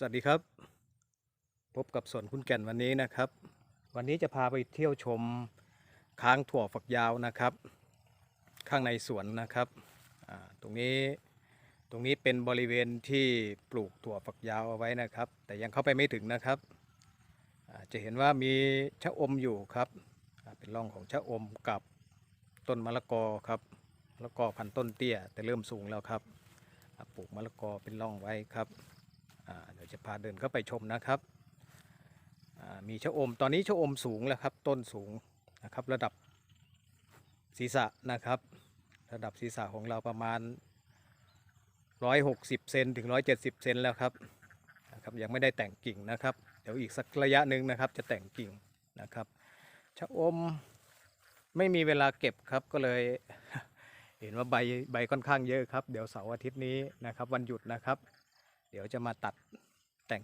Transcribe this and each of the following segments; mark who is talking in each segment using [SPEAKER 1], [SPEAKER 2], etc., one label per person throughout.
[SPEAKER 1] สวัสดีครับ พบกับสวนคุณแก่นวันนี้นะครับ วันนี้จะพาไปเที่ยวชมค้างถั่วฝักยาวนะครับ ข้างในสวนนะครับตรงนี้ตรงนี้เป็นบริเวณที่ปลูกถั่วฝักยาวเอาไว้นะครับ แต่ยังเข้าไปไม่ถึงนะครับจะเห็นว่ามีชะอมอยู่ครับเป็นร่องของชะอมกับต้นมะละกอครับมะละกอพันต้นเตี้ย แต่เริ่มสูงแล้วครับปลูกมะละกอเป็นร่องไว้ครับ เดี๋ยวจะพาเดินเข้าไปชมนะครับมีชะอมตอนนี้ชะอมสูงแล้วครับต้นสูงนะครับระดับศีรษะนะครับ ระดับศีรษะของเราประมาณ 160 เซนถึง 170 เซนแล้วครับนะครับยังไม่ได้แต่งกิ่งนะครับ เดี๋ยวอีกสักระยะหนึ่งนะครับจะแต่งกิ่งนะครับชะอมไม่มีเวลาเก็บครับก็เลยเห็นว่าใบใบค่อนข้างเยอะครับ เดี๋ยวเสาร์อาทิตย์นี้นะครับวันหยุดนะครับ เดี๋ยวจะมาตัดแต่ง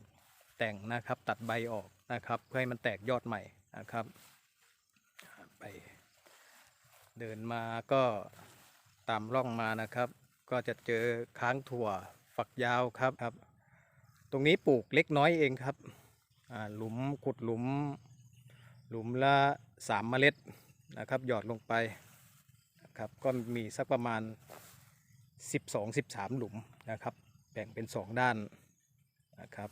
[SPEAKER 1] แต่งนะครับ ตัดใบออกนะครับ เพื่อให้มันแตกยอดใหม่นะครับ ไป เดินมาก็ตามร่องมานะครับ ก็จะเจอค้างถั่วฝักยาวครับครับ ตรงนี้ปลูกเล็กน้อยเองครับหลุมขุดหลุม หลุมละสามเมล็ดนะครับ หยอดลงไปนะครับ ก็มีสักประมาณ 12-13 หลุมนะครับ แบ่งเป็นสองด้านนะครับ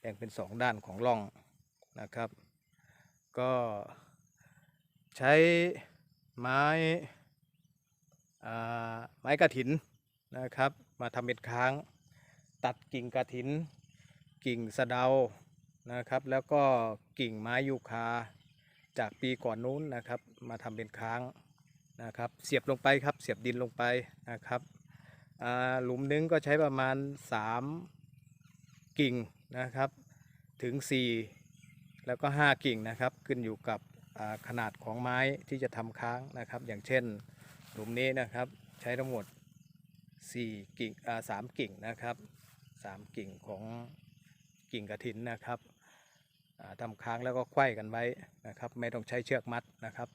[SPEAKER 1] แบ่งเป็นสองด้านของร่องนะครับ ก็ใช้ไม้ไม้กระถินนะครับ มาทำเป็นค้าง ตัดกิ่งกระถิน กิ่งสะเดานะครับ แล้วก็กิ่งไม้ยูคาจากปีก่อนนู้นนะครับ มาทำเป็นค้างนะครับ เสียบลงไปครับ เสียบดินลงไปนะครับ หลุมนึงก็ใช้ประมาณ 3 กิ่งนะครับ ถึง 4 แล้วก็ 5 กิ่งนะครับ ขึ้นอยู่กับขนาดของไม้ที่จะทำค้างนะครับ อย่างเช่นหลุมนี้นะครับใช้ทั้งหมด 4 กิ่งสามกิ่งนะครับ 3 กิ่งของกิ่งกระถินนะครับอ่าทำค้างแล้วก็ไขว้กันไว้นะครับ ไม่ต้องใช้เชือกมัดนะครับ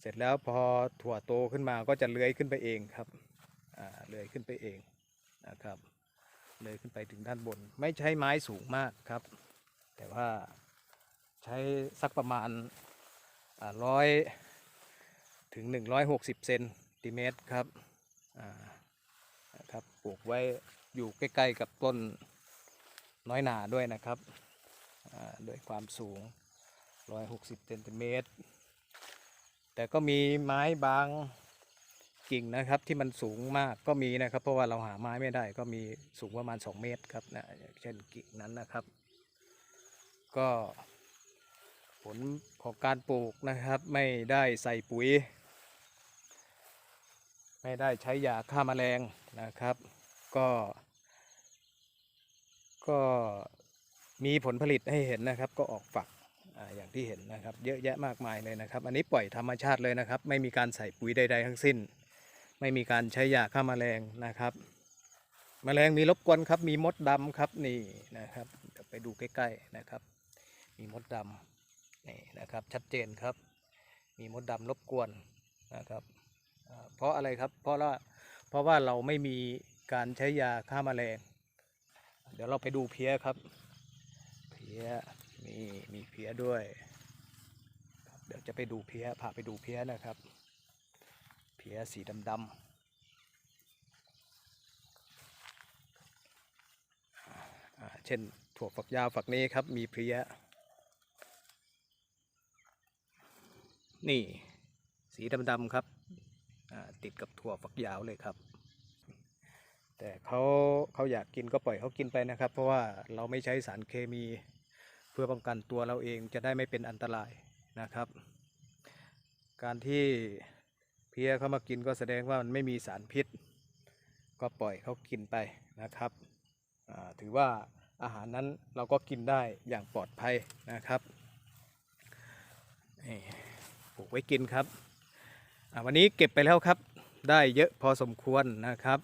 [SPEAKER 1] เสร็จแล้วพอถั่วโตขึ้นมาก็จะเลื้อยขึ้นไปเองครับ เลยขึ้นไปเองนะครับเลยขึ้นไปถึงด้านบน ไม่ใช้ไม้สูงมากครับ แต่ว่าใช้สักประมาณร้อยถึง 160 เซนติเมตรครับนะครับปลูกไว้อยู่ใกล้ๆกับต้นน้อยหนาด้วยนะครับด้วยความสูง 160 เซนติเมตรแต่ก็มีไม้บาง กิ่งนะครับที่มันสูงมากก็มีนะครับ เพราะว่าเราหาไม้ไม่ได้ก็มีสูงประมาณ 2 เมตรครับนะเช่นกิ่งนั้นนะครับ ก็ผลของการปลูกนะครับไม่ได้ใส่ปุ๋ย ไม่ได้ใช้ยาฆ่าแมลงนะครับ ก็ ก็มีผลผลิตให้เห็นนะครับ ก็ออกฝักอย่างที่เห็นนะครับ เยอะแยะมากมายเลยนะครับ อันนี้ปล่อยธรรมชาติเลยนะครับ ไม่มีการใส่ปุ๋ยใดๆทั้งสิ้น ไม่มีการใช้ยาฆ่าแมลงนะครับแมลงมีรบกวนครับมีมดดำครับนี่นะครับเดี๋ยวไปดูใกล้ๆนะครับ มีมดดำนี่นะครับชัดเจนครับ มีมดดำรบกวนนะครับเพราะอะไรครับเพราะว่าเพราะว่าเราไม่มีการใช้ยาฆ่าแมลง เดี๋ยวเราไปดูเพี้ยครับ เพี้ยนี่มีเพี้ยด้วยเดี๋ยวจะไปดูเพี้ยพาไปดูเพี้ยนะครับ เพี้ยสีดำๆอ่าเช่นถั่วฝักยาวฝักนี้ครับมีเพลี้ยนี่สีดำๆครับติดกับถั่วฝักยาวเลยครับ แต่เขาเขาอยากกินก็ปล่อยเขากินไปนะครับ เพราะว่าเราไม่ใช้สารเคมี เพื่อป้องกันตัวเราเองจะได้ไม่เป็นอันตรายนะครับ การที่ พี้ยเขามากินก็แสดงว่ามันไม่มีสารพิษ ก็ปล่อยเขากินไปนะครับถือว่าอาหารนั้นเราก็กินได้อย่างปลอดภัยนะครับปลูกไว้กินครับวันนี้เก็บไปแล้วครับได้เยอะพอสมควรนะครับ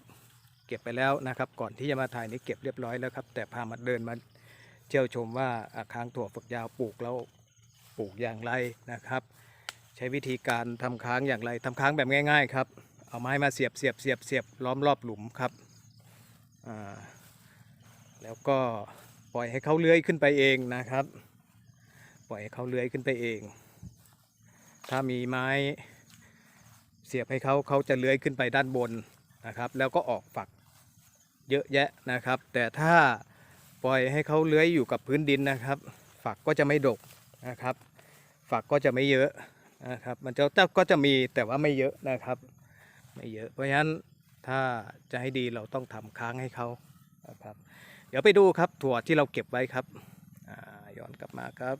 [SPEAKER 1] เก็บไปแล้วนะครับ ก่อนที่จะมาถ่ายนี้เก็บเรียบร้อยแล้วครับ แต่พามาเดินมาเที่ยวชมว่าอาค้างถั่วฝักยาวปลูกแล้วปลูกอย่างไรนะครับ ใช้วิธีการทำค้างอย่างไรทำค้างแบบง่าย ๆ ครับ เอาไม้มาเสียบเสียบเสียบเสียบล้อมรอบหลุมครับแล้วก็ปล่อยให้เขาเลื้อยขึ้นไปเองนะครับ ปล่อยให้เขาเลื้อยขึ้นไปเอง ถ้ามีไม้เสียบให้เขาเขาจะเลื้อยขึ้นไปด้านบนนะครับ แล้วก็ออกฝักเยอะแยะนะครับ แต่ถ้าปล่อยให้เขาเลื้อยอยู่กับพื้นดินนะครับ ฝักก็จะไม่ดกนะครับ ฝักก็จะไม่เยอะ นะครับมันจะก็จะมีแต่ว่าไม่เยอะนะครับไม่เยอะ เพราะฉะนั้นถ้าจะให้ดีเราต้องทำค้างให้เขานะครับเดี๋ยวไปดูครับถั่วที่เราเก็บไว้ครับย้อนกลับมาครับ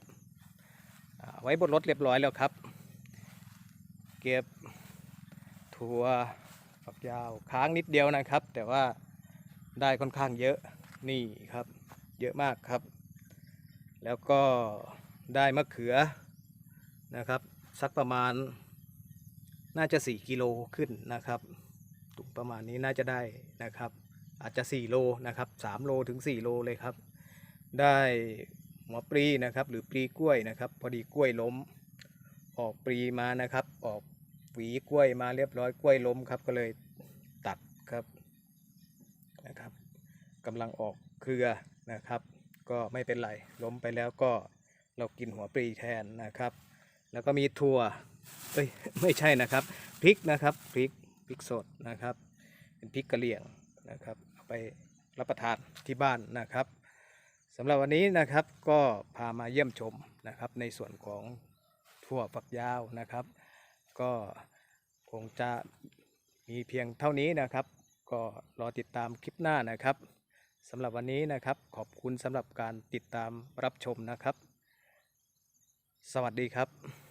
[SPEAKER 1] ไว้บนรถเรียบร้อยแล้วครับ เก็บถั่วฝักยาวค้างนิดเดียวนะครับ แต่ว่าได้ค่อนข้างเยอะนี่ครับ เยอะมากครับ แล้วก็ได้มะเขือนะครับ สักประมาณ น่าจะ 4 กิโลขึ้นนะครับตุกประมาณนี้น่าจะได้นะครับ อาจจะ 4 โลนะครับ 3 โลถึง 4 โลเลยครับ ได้หัวปลีนะครับ หรือปลีกล้วยนะครับ พอดีกล้วยล้ม ออกปลีมานะครับ ออกหวีกล้วยมาเรียบร้อยกล้วยล้มครับ ก็เลยตัดครับนะครับกำลังออกเครือนะครับ ก็ไม่เป็นไรล้มไปแล้วก็เรากินหัวปลีแทนนะครับ แล้วก็มีถั่วเอ้ยไม่ใช่นะครับพริกนะครับพริกพริกสดนะครับ เป็นพริกกะเหรี่ยงนะครับเอาไปรับประทานที่บ้านนะครับสำหรับวันนี้นะครับก็พามาเยี่ยมชมนะครับ ในส่วนของถั่วฝักยาวนะครับ ก็คงจะมีเพียงเท่านี้นะครับ ก็รอติดตามคลิปหน้านะครับสำหรับวันนี้นะครับขอบคุณสำหรับการติดตามรับชมนะครับ สวัสดีครับ